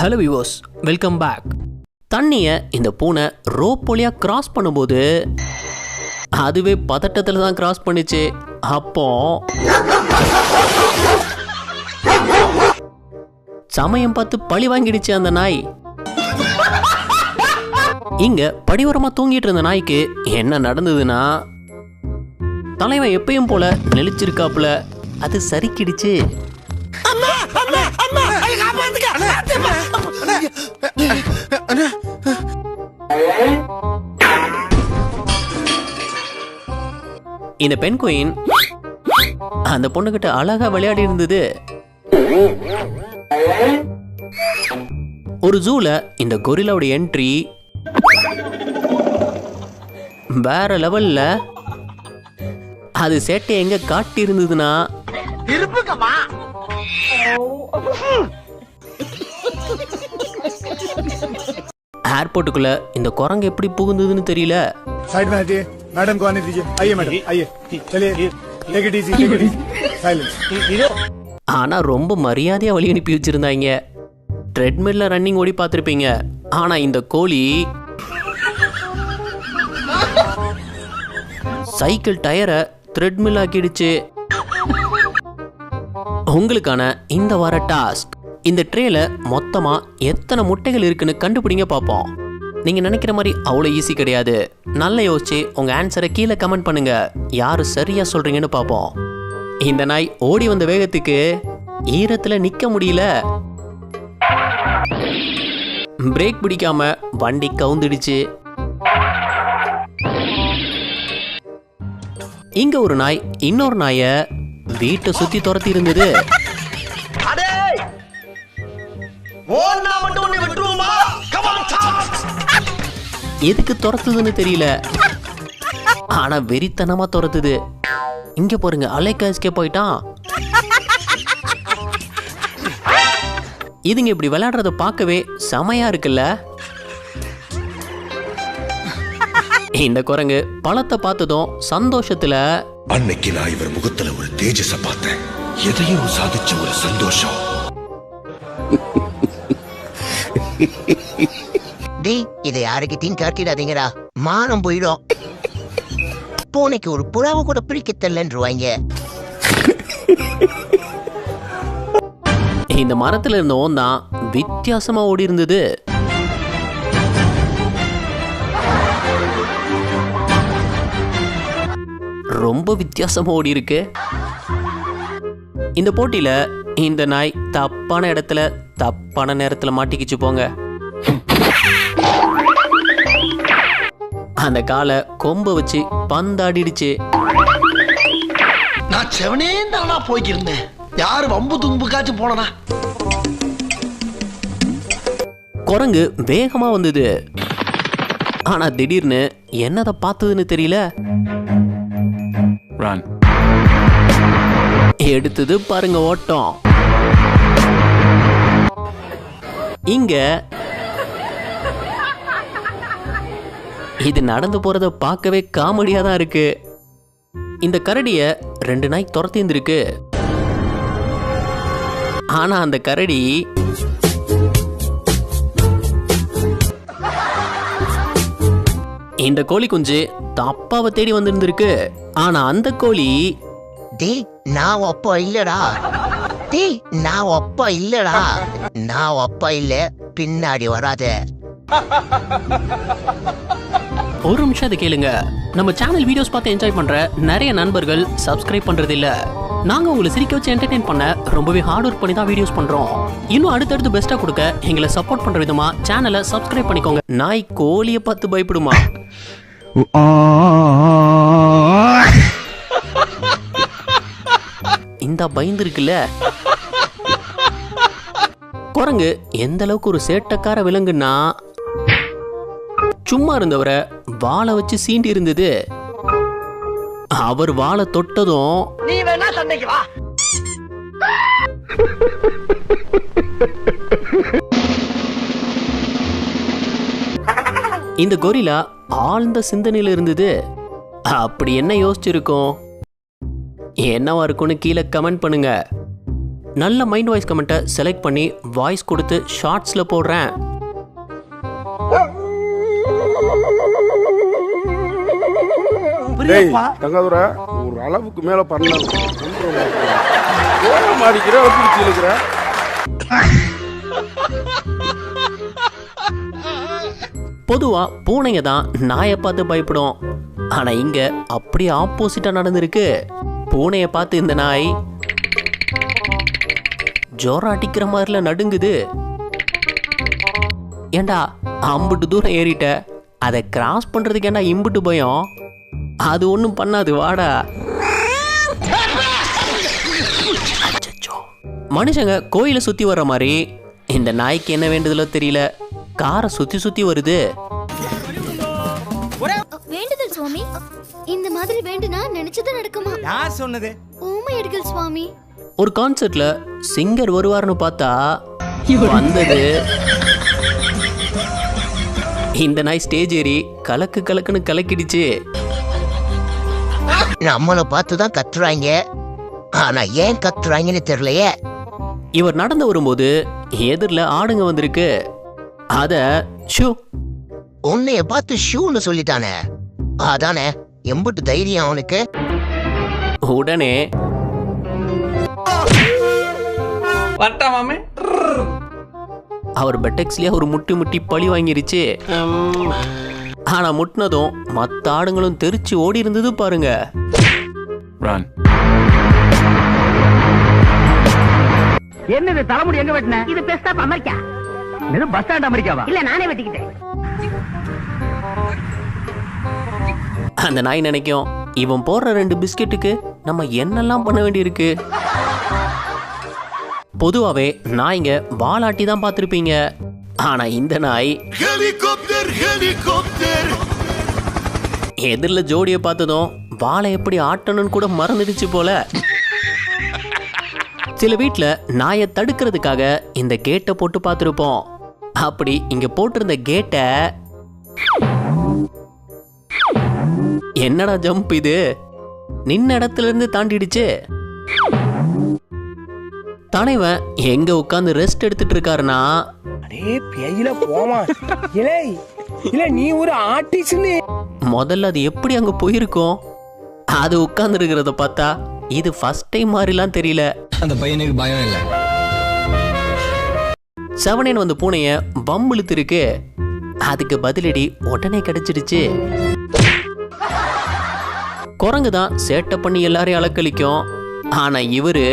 Hello விவோஸ் welcome back தண்ணியை இந்த பூனை ரோப் வழியாக கிராஸ் பண்ணும்போது அதுவே பதட்டத்தில் தான் கிராஸ் பண்ணிச்சு. அப்போ சமயம் பார்த்து பழி வாங்கிடுச்சு அந்த நாய். இங்க படிவரமா தூங்கிட்டு இருந்த நாய்க்கு என்ன நடந்ததுன்னா தலைவன் எப்பயும் போல நெளிச்சிருக்காப்புல. அது இந்த பெண் குயின் அந்த பொண்ணுகிட்ட அழகா விளையாடி இருந்தது. ஒரு ஜூல இந்த கொரிலாவோட என்ட்ரி வேற லெவல்ல அது சேட்டை எங்க காட்டி இருந்ததுன்னா ஏர்போர்ட்டுக்குள்ள இந்த குரங்கு எப்படி புகுந்ததுன்னு தெரியல साइड में हटिए मैडम को आने दीजिए आइए मैडम आइए चलिए take it easy take it easy silence ஆனா ரொம்ப மரியாதையா வழி அனுப்பி வச்சிருந்தாங்க ட்ரெட்மில்ல ரன்னிங் ஓடி பார்த்துருப்பீங்க ஆனா இந்த கோழி சைக்கிள் டயரை த்ரெட்மில் ஆக்கிடுச்சு உங்களுக்கான இந்த வார டாஸ்க். இந்த ட்ரேல மொத்தமா எத்தனை முட்டைகள் இருக்குன்னு கண்டுபிடிங்க பார்ப்போம் நீங்க நினைக்கிற மாதிரி அவ்வளோ ஈஸி கிடையாது. நல்லா யோசிச்சு உங்க ஆன்சரை கீழே கமெண்ட் பண்ணுங்க. யாரு சரியா சொல்றீங்கன்னு பார்ப்போம் இந்த நாய் ஓடி வந்த வேகத்துக்கு ஈரத்தில் நிக்க முடியல. பிரேக் பிடிக்காம வண்டி கவுந்துடுச்சு. இங்க ஒரு நாய் இன்னொரு நாயை வீட்டை சுத்தி துரத்தி இருந்தது எதுக்கு துரத்துதுன்னு தெரியல. ஆனா வெறித்தனமா துரத்துது. இங்க பாருங்க அலைக்கா எஸ்கேப் போயிட்டான் இதுங்க இப்படி விளையாடுறத பார்க்கவே செமையா இருக்குல்ல. இந்த குரங்கு பழத்தை பார்த்ததும் சந்தோஷத்துல அன்னைக்கு நான் இவர் முகத்துல ஒரு தேஜஸ பார்த்தேன். எதையும் சாதிச்ச ஒரு சந்தோஷம். டேய் இதை யாருக்கிட்டையும் காட்டிடாதீங்கடா. மானம் போயிடும். பூனைக்கு ஒரு புறாவை கூட பிடிக்க தெரியலன்றுவாங்க. இந்த மரத்துல இருந்த ஓந்தான் வித்தியாசமா ஓடி இருந்தது ரொம்ப வித்தியாசமா ஓடி இருக்கு. இந்த போட்டியில இந்த நாய் தப்பான இடத்துல தப்பான நேரத்துல மாட்டிக்கிச்சு போங்க. அந்த காலை கொம்ப வச்சு பந்தாடிடுச்சு. நான் செவனே தானா போய்க்கிருந்தேன். யாரு வம்பு தும்புக்காச்சும் போனனா குரங்கு வேகமா வந்தது. ஆனா திடீர்னு என்னதை பார்த்ததுன்னு தெரியல. ரன் எடுத்தது பாருங்க ஓட்டம். இங்க இது நடந்து போறத பார்க்கவே காமெடியா தான் இருக்கு. இந்த கரடிய ரெண்டு நாய் துரத்தி இருந்திருக்கு ஆனா அந்த கரடி இந்த கோழி குஞ்சு தப்பாவை தேடி வந்திருந்திருக்கு. ஆனா அந்த கோழி டேய் நான் ஒப்பா இல்லடா. டேய் நான் ஒப்பா இல்லடா. நான் ஒப்பா இல்ல பின்னாடி வராத. ஒரு நிமிஷம் அதை கேளுங்க. நம்ம சேனல் வீடியோஸ் பார்த்து என்ஜாய் பண்ற நிறைய நண்பர்கள் சப்ஸ்கிரைப் பண்றது இல்ல நாங்க உங்களை சிரிக்க வச்சு என்டர்டைன் பண்ண ரொம்பவே ஹார்ட் ஒர்க் பண்ணி தான் வீடியோஸ் பண்றோம். இன்னும் அடுத்தடுத்து பெஸ்ட்டா கொடுக்க எங்களை சப்போர்ட் பண்ற விதமா சேனலை சப்ஸ்கிரைப் பண்ணிக்கோங்க. நாய் கோழியை பார்த்து பயப்படுமா? இந்த பயந்து இருக்குல்ல? குரங்கு எந்த அளவுக்கு ஒரு சேட்டக்கார விலங்குன்னா சும்மா இருந்தவரை வாழை வச்சு சீண்டி இருந்தது. அவர் வாழை தொட்டதும் வேணா சண்டைக்கு வா. இந்த கொரிலா ஆழ்ந்த சிந்தனையில இருந்தது. அப்படி என்ன யோசிச்சிருக்கோம்? என்னவா இருக்கும்னு கீழே கமெண்ட் பண்ணுங்க. நல்ல மைண்ட் வாய்ஸ் கமெண்ட்டை செலக்ட் பண்ணி வாய்ஸ் கொடுத்து ஷார்ட்ஸில் போடுறேன். தங்காதுரை அளவுக்கு மேல பண்ண மாடிக்கிற பிடிச்சி பொதுவாக பூனைங்க தான் நாயை பார்த்து பயப்படும் ஆனால் இங்கே அப்படியே ஆப்போசிட்டாக நடந்திருக்கு. பூனையை பார்த்து இந்த நாய் ஜோரம் அடிக்கிற மாதிரில நடுங்குது. ஏண்டா அம்புட்டு தூரம் ஏறிட்ட? அதை கிராஸ் பண்ணுறதுக்கு ஏண்டா இம்புட்டு பயம்? அது ஒன்றும் பண்ணாது வாடா. மனுஷங்க கோயிலை சுற்றி வர்ற மாதிரி இந்த நாய்க்கு என்ன வேண்டுதலோ தெரியல. காரை சுற்றி சுற்றி வருது. வேண்டுதல் சுவாமி. இந்த மாதிரி வேண்டுனா நினைச்சது நடக்குமா? யார் சொன்னது. ஊமை எடுக்கல் சுவாமி. ஒரு கான்சர்ட்ல சிங்கர் வருவார்னு பார்த்தா வந்தது. இந்த நாய் ஸ்டேஜ் ஏறி கலக்கு கலக்குன்னு கலக்கிடுச்சு. நம்மளை பார்த்து தான் கத்துறாங்க ஆனா ஏன் கத்துறாங்கன்னு தெரியலையே. இவர் நடந்து வரும்போது எதிரில் ஆடுங்க வந்திருக்கு. அத ஷூ. உன்னைய பார்த்து ஷூன்னு சொல்லிட்டானே. அதானே எம்புட்டு தைரியம் அவனுக்கு? உடனே. அவர் பெட்டெக்ஸ்லயே ஒரு முட்டி முட்டி பழி வாங்கிருச்சு. ஆனா முட்டினதும் மத்த ஆடுங்களும் தெரிச்சு ஓடி இருந்தது பாருங்க. என்னது தலைமுடி எங்க வெட்டின? இது பெஸ்ட் ஆஃப் அமெரிக்கா. இது பஸ் ஸ்டாண்ட் அமெரிக்காவா? இல்ல நானே வெட்டிக்கிட்டேன். அந்த நாய் நினைக்கும் இவன் போடுற ரெண்டு பிஸ்கெட்டுக்கு நம்ம என்னெல்லாம் பண்ண வேண்டியிருக்கு? பொதுவாகவே நாய்ங்க வாலாட்டி தான் பார்த்துருப்பீங்க. ஆனா இந்த நாய் ஹெலிகாப்டர் ஹெலிகாப்டர். எதிரில் ஜோடியை பார்த்ததும் வாழை எப்படி ஆட்டணும்னு கூட மறந்துடுச்சு போல. சில வீட்டில் நாயை தடுக்கிறதுக்காக இந்த கேட்டை போட்டு பார்த்துருப்போம். அப்படி இங்க போட்டிருந்த கேட்டை என்னடா ஜம்ப் இது? நின்ன இடத்துல இருந்து தாண்டிடுச்சு. தலைவன் எங்க உட்காந்து ரெஸ்ட் எடுத்துட்டு இருக்காருன்னா அடே பேயில போமா இலே இல்ல நீ ஒரு ஆர்டிஸ்ட்னு. முதல்ல அது எப்படி அங்க போயிருக்கும்? அது உட்கார்ந்து இருக்கிறத பார்த்தா இது ஃபர்ஸ்ட் டைம் மாதிரிலாம் தெரியல. அந்த பையனுக்கு பயம் இல்லை. செவனேன் வந்த பூனைய பம் இழுத்துருக்கு. அதுக்கு பதிலடி உடனே கிடைச்சிடுச்சு. குரங்கு தான் சேட்டை பண்ணி எல்லாரையும் அலக்களிக்கும் ஆனா இவரு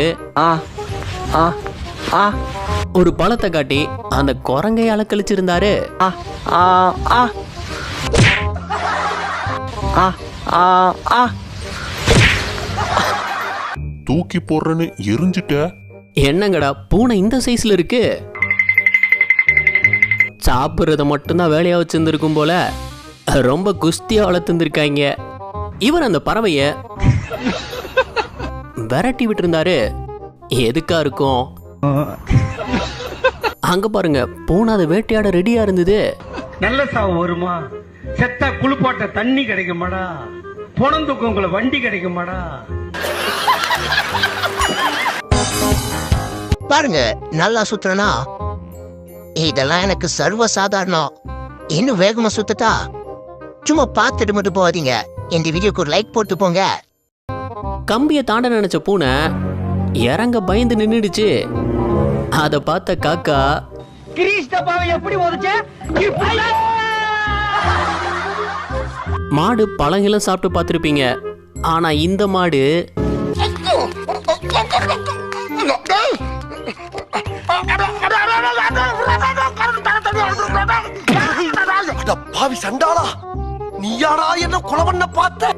ஒரு பழத்தை காட்டி அந்த குரங்கை அலக்களிச்சிருந்தாரு தூக்கி போடுறேன்னு எரிஞ்சிட்ட? என்னங்கடா பூனை இந்த சைஸ்ல இருக்கு? சாப்பிட்றத மட்டும்தான் வேலையா வச்சிருந்துருக்கும் போல. ரொம்ப குஸ்தியா வளர்த்துருந்துருக்காங்க. இவர் அந்த பறவைய விரட்டி விட்டுருந்தாரு. எதுக்கா இருக்கும்? அங்க பாருங்க பூனை அதை வேட்டையாட ரெடியா இருந்தது. நல்ல சாவு வருமா? செத்தா குளிப்பாட்ட தண்ணி கிடைக்குமாடா? பொணந்துக்கவங்கள வண்டி கிடைக்குமாடா? பாருங்க நல்லா சுத்துறனா? இதெல்லாம் எனக்கு சர்வ சாதாரணம் இன்னும் வேகமா சுத்தட்டா? சும்மா பார்த்துட்டு மட்டும் போகாதீங்க. இந்த வீடியோக்கு ஒரு லைக் போட்டு போங்க. கம்பியை தாண்ட நினைச்ச பூனை இறங்க பயந்து நின்னுடுச்சு. அதை பார்த்த காக்கா கிரீஷ் டப்பாவை எப்படி மாடு பழங்களும் சாப்பிட்டு பார்த்துருப்பீங்க. ஆனா இந்த மாடு பாவி சண்டாளா நீயாடா என்ன கொலை பண்ண பார்த்த?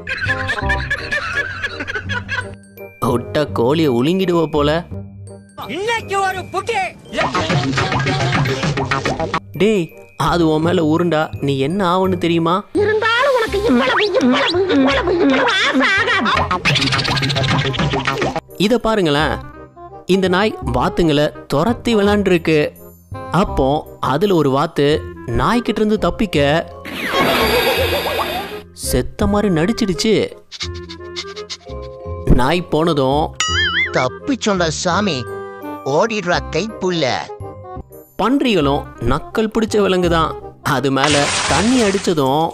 விட்ட கோழியை உழுங்கிடுவ போல. இன்னைக்கு ஒரு புட்டி டேய் அது உன் மேல உருண்டா? நீ என்ன ஆகுன்னு தெரியுமா? இத பாருங்களேன். இந்த நாய் வாத்துங்களை துரத்தி விளாண்டுருக்கு. அப்போ அதுல ஒரு வாத்து நாய்கிட்ட இருந்து தப்பிக்க செத்த மாதிரி நடிச்சிடுச்சு. நாய் போனதும் தப்பிச்சோண்டா சாமி ஓடிடுறா கைப்புள்ள. பன்றிகளும் நக்கல் பிடிச்ச விலங்கு தான் அது மேல தண்ணி அடிச்சதும்.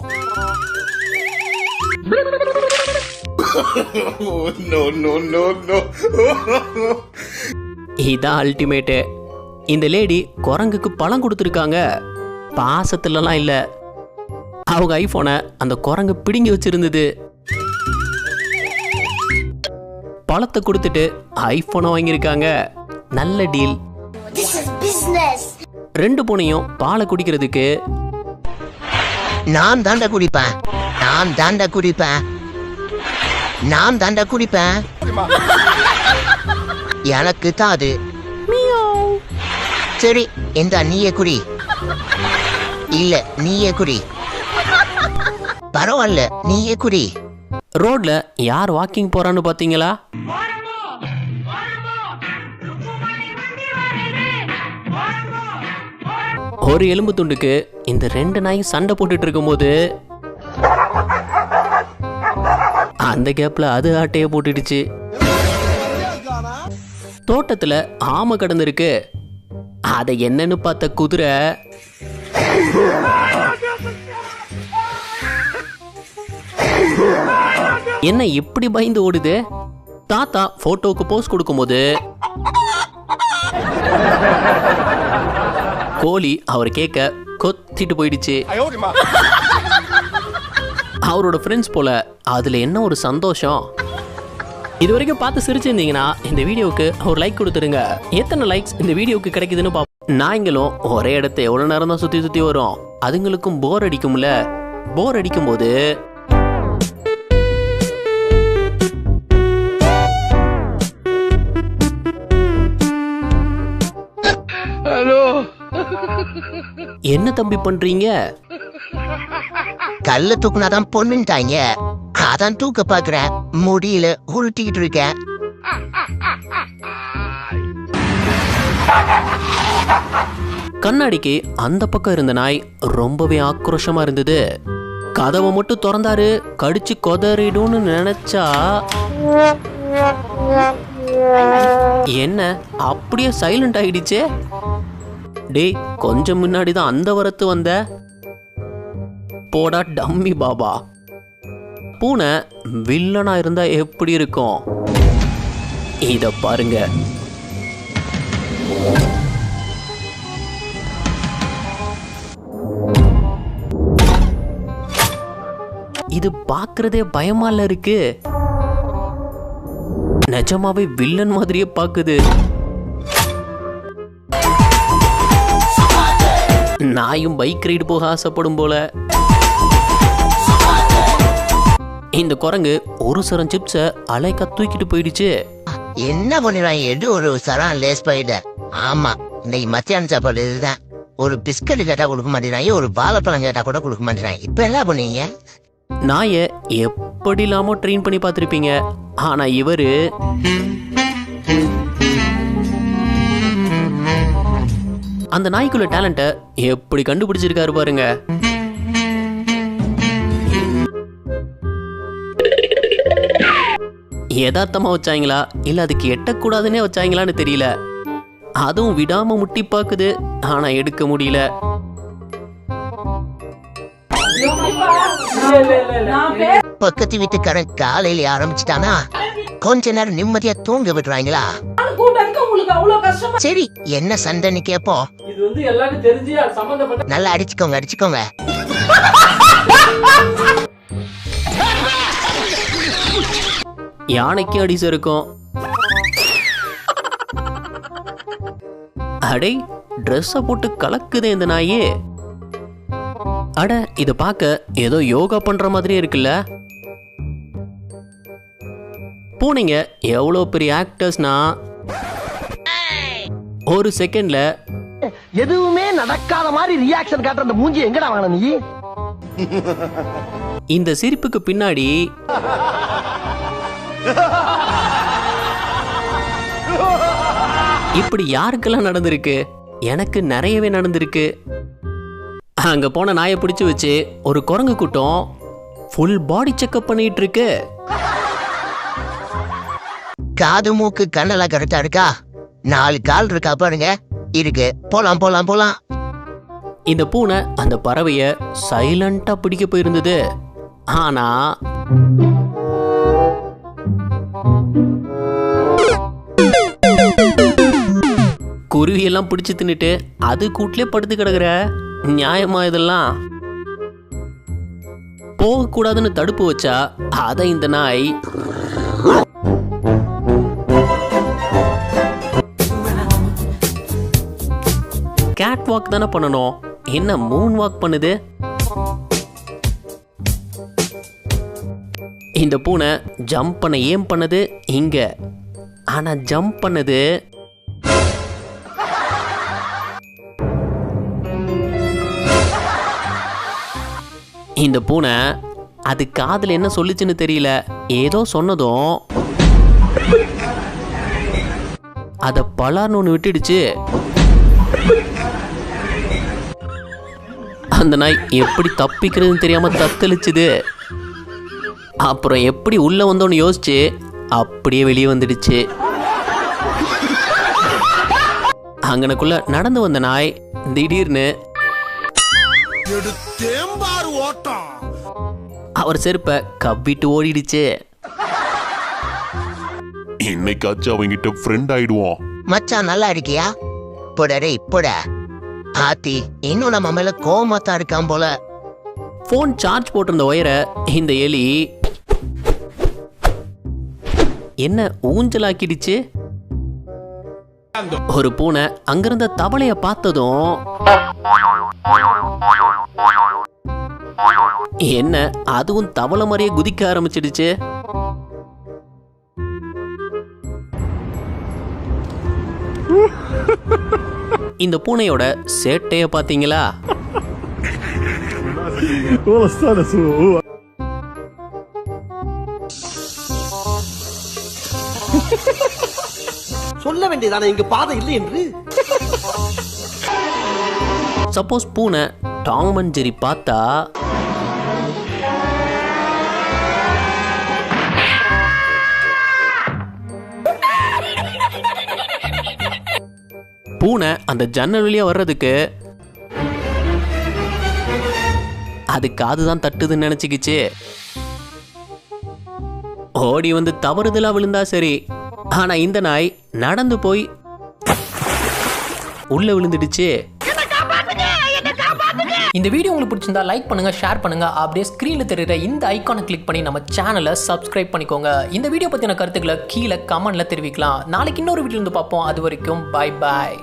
இதான் அல்டிமேட்டு இந்த லேடி குரங்குக்கு பழம் கொடுத்துருக்காங்க. பாசத்துலலாம் இல்லை. அவங்க ஐஃபோனை அந்த குரங்கு பிடுங்கி வச்சிருந்தது. பழத்தை கொடுத்துட்டு ஐஃபோனை வாங்கியிருக்காங்க. நல்ல டீல் ரெண்டு பூனையும் பாலை குடிக்கிறதுக்கு. நான் தாண்டா குடிப்பேன். நான் தாண்டா குடிப்பேன். நான் தாண்டா குடிப்பேன். எனக்கு தான் அது. சரி இந்த நீயே குடி. இல்ல நீயே குடி. பரவாயில்ல நீயே குடி. ரோட்ல யார் வாக்கிங் போறான்னு பாத்தீங்களா? ஒரு எலும்பு துண்டுக்கு இந்த ரெண்டு நாய் சண்டை போட்டுட்டு இருக்கும்போது அந்த கேப்ல அது ஆட்டையே போட்டுடுச்சு. தோட்டத்துல ஆமை கடந்திருக்கு. அதை என்னன்னு பார்த்த குதிரை என்ன இப்படி பயந்து ஓடுது? தாத்தா போட்டோவுக்கு போஸ் கொடுக்கும்போது கோழி அவர் கேட்க கொத்திட்டு போயிடுச்சு. அவரோட ஃப்ரெண்ட்ஸ் போல அதுல என்ன ஒரு சந்தோஷம்? இது வரைக்கும் பார்த்து சிரிச்சிருந்தீங்கன்னா இந்த வீடியோவுக்கு ஒரு லைக் கொடுத்துருங்க. எத்தனை லைக்ஸ் இந்த வீடியோவுக்கு கிடைக்குதுன்னு பார்ப்போம் நாய்ங்களும் ஒரே இடத்த எவ்வளோ நேரம் தான் சுற்றி சுற்றி வரும். அதுங்களுக்கும் போர் அடிக்கும்ல. போர் அடிக்கும்போது என்ன தம்பி பண்றீங்க? கல்ல தூக்குனாதான் பொண்ணுட்டாங்க அதான் தூக்க பாக்குறேன் முடியல உருட்டிக்கிட்டு இருக்கேன் கண்ணாடிக்கு அந்த பக்கம் இருந்த நாய் ரொம்பவே ஆக்ரோஷமா இருந்தது. கதவை மட்டும் திறந்தாரு கடிச்சு கொதறிடும்னு நினைச்சா. என்ன அப்படியே சைலண்ட் ஆயிடுச்சே? டேய் கொஞ்சம் முன்னாடி தான் அந்த வரத்து வந்த. போடா டம்மி பாபா. பூனை வில்லனா இருந்தா எப்படி இருக்கும்? இத பாருங்க. இது பார்க்கறதே பயமா இல்ல இருக்கு. நிஜமாவே வில்லன் மாதிரியே பாக்குது. நாயும் பைக் ரைடு போக ஆசைப்படும் போல. இந்த குரங்கு ஒரு சரம் சிப்ஸை அலைக்கா தூக்கிட்டு போயிடுச்சு. என்ன பண்ணிடுறான் எடு ஒரு சரம் லேஸ் போயிட்ட? ஆமா இன்னைக்கு மத்தியான சாப்பாடு இதுதான். ஒரு பிஸ்கட் கேட்டா கொடுக்க மாட்டேறாங்க ஒரு வாழைப்பழம் கேட்டா கூட கொடுக்க மாட்டேறாங்க இப்ப என்ன பண்ணீங்க? நாயை எப்படி இல்லாமோ ட்ரெயின் பண்ணி பார்த்துருப்பீங்க. ஆனா இவரு அந்த நாய்க்குள்ள டேலண்ட்டை எப்படி கண்டுபிடிச்சிருக்காரு பாருங்க. யதார்த்தமா வச்சாங்களா? இல்ல அதுக்கு எட்டக்கூடாதுன்னே வச்சாங்களான்னு தெரியல. அதுவும் விடாம முட்டி பாக்குது ஆனா எடுக்க முடியல. பக்கத்து வீட்டுக்காரன் காலையில ஆரம்பிச்சிட்டானா? கொஞ்ச நேரம் நிம்மதியா தூங்க விடுறாங்களா? சரி என்ன சண்டைன்னு கேப்போம். இது வந்து எல்லாருக்கும் தெரிஞ்சு அது சம்பந்தப்பட்ட நல்லா அடிச்சுக்கோங்க அடிச்சுக்கோங்க. யானைக்கு அடிசு இருக்கும் அடே ட்ரெஸ்ஸை போட்டு கலக்குதே இந்த நாயே. அட இத பார்க்க ஏதோ யோகா பண்ற மாதிரியே இருக்குல்ல. பூனைங்க எவ்வளோ பெரிய ஆக்டர்ஸ்னா ஒரு செகண்ட்ல எதுவுமே நடக்காத மாதிரி ரியாக்ஷன் காட்டுற அந்த மூஞ்சி எங்கடா வாங்கின நீ? இந்த சிரிப்புக்கு பின்னாடி இப்படி யாருக்கெல்லாம் நடந்திருக்கு? எனக்கு நிறையவே நடந்திருக்கு. அங்க போன நாயை பிடிச்சு வச்சு ஒரு குரங்கு கூட்டம் ஃபுல் பாடி செக்அப் பண்ணிட்டு இருக்கு காது மூக்கு கண்ணெல்லாம் கரெக்டா இருக்கா? நாலு கால் இருக்கா பாருங்க. இருக்கு. போலாம் போலாம் போலாம். இந்த பூனை அந்த பறவைய சைலண்டா பிடிக்க போயிருந்தது. ஆனா குருவியெல்லாம் பிடிச்சு தின்னுட்டு அது கூட்டிலே படுத்து கிடக்குற. நியாயமா இதெல்லாம்? போகக்கூடாதுன்னு தடுப்பு வச்சா அதை இந்த நாய் வாக் தானே பண்ணணும். என்ன மூன் வாக் பண்ணுது? இந்த பூனை ஜம்ப் பண்ண ஏம் பண்ணது? இங்க. ஆனா ஜம்ப் பண்ணது. இந்த பூனை அது காதுல என்ன சொல்லிச்சுன்னு தெரியல. ஏதோ சொன்னதும் அதை பலார்னு ஒன்று விட்டுடுச்சு. அந்த நாய் எப்படி தப்பிக்கிறதுன்னு தெரியாம தத்தளிச்சுது. அப்புறம் எப்படி உள்ள வந்தோன்னு யோசிச்சு அப்படியே வெளியே வந்துடுச்சு. அங்கனக்குள்ள நடந்து வந்த நாய் திடீர்னு அவர் செருப்பை கவ்விட்டு ஓடிடுச்சு. இன்னைக்காச்சும் அவங்கிட்ட ஃப்ரெண்ட் ஆயிடுவோம் மச்சான் நல்லா இருக்கியா? போடா போட. ஆத்தி இன்னும் நம்ம மேல கோமத்தா இருக்கான் போல. ஃபோன் சார்ஜ் போட்டிருந்த ஒயரை இந்த எலி. என்ன ஊஞ்சலாக்கிடுச்சு? ஒரு பூனை அங்கிருந்த தவளைய பார்த்ததும் என்ன அதுவும் தவளை மாதிரியே குதிக்க ஆரம்பிச்சிடுச்சு. இந்த பூனையோட சேட்டைய பாத்தீங்களா சொல்ல வேண்டியதானே இங்க பாதை இல்லை என்று? சப்போஸ் பூனை டாம் அண்ட் ஜெரி பார்த்தா பூனை அந்த ஜன்னல் வழியா வர்றதுக்கு அது காது தான் தட்டுதுன்னு நினைச்சுக்கிச்சு. ஓடி வந்து தவறுதலா விழுந்தா சரி. ஆனா இந்த நாய் நடந்து போய் உள்ள விழுந்துடுச்சு. இந்த வீடியோ உங்களுக்கு பிடிச்சிருந்தா லைக் பண்ணுங்க ஷேர் பண்ணுங்க. அப்படியே ஸ்க்ரீனில் தெரியுற இந்த ஐக்கானை கிளிக் பண்ணி நம்ம சேனலை சப்ஸ்கிரைப் பண்ணிக்கோங்க. இந்த வீடியோ பற்றின கருத்துக்களை கீழே கமெண்ட்ல தெரிவிக்கலாம். நாளைக்கு இன்னொரு வீடியோ இருந்து பார்ப்போம். அது வரைக்கும் பை பாய்